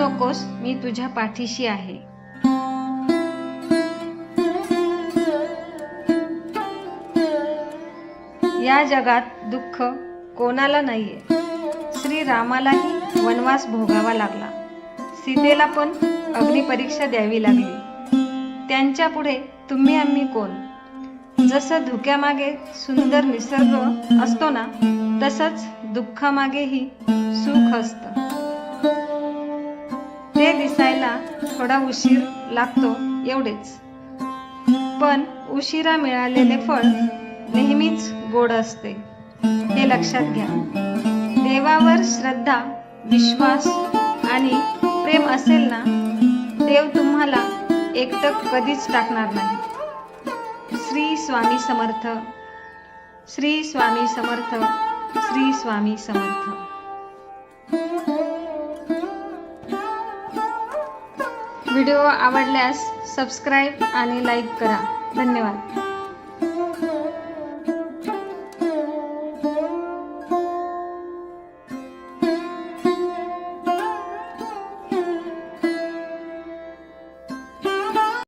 नकोस मी तुझ्या पाठीशी आहे. या जगात दुःख कोणाला नाहीये. श्री रामालाही वनवास भोगावा लागला. सीतेला पण अग्निपरीक्षा द्यावी लागली. त्यांच्या पुढे तुम्ही आम्ही कोण? जसं धुक्यामागे सुंदर निसर्ग असतो ना तसंच दुःखामागेही सुख असतं. ते दिसायला थोडा उशीर लागतो एवढेच. पण उशिरा मिळालेले फळ नेहमीच गोड असते. हे लक्षात घ्या. देवावर श्रद्धा विश्वास आणि प्रेम असेल ना देव तुम्हाला एकटक कधीच टाकणार नाही. श्री स्वामी समर्थ. श्री स्वामी समर्थ. श्री स्वामी समर्थ. व्हिडिओ आवडल्यास सबस्क्राईब आणि लाईक करा. धन्यवाद.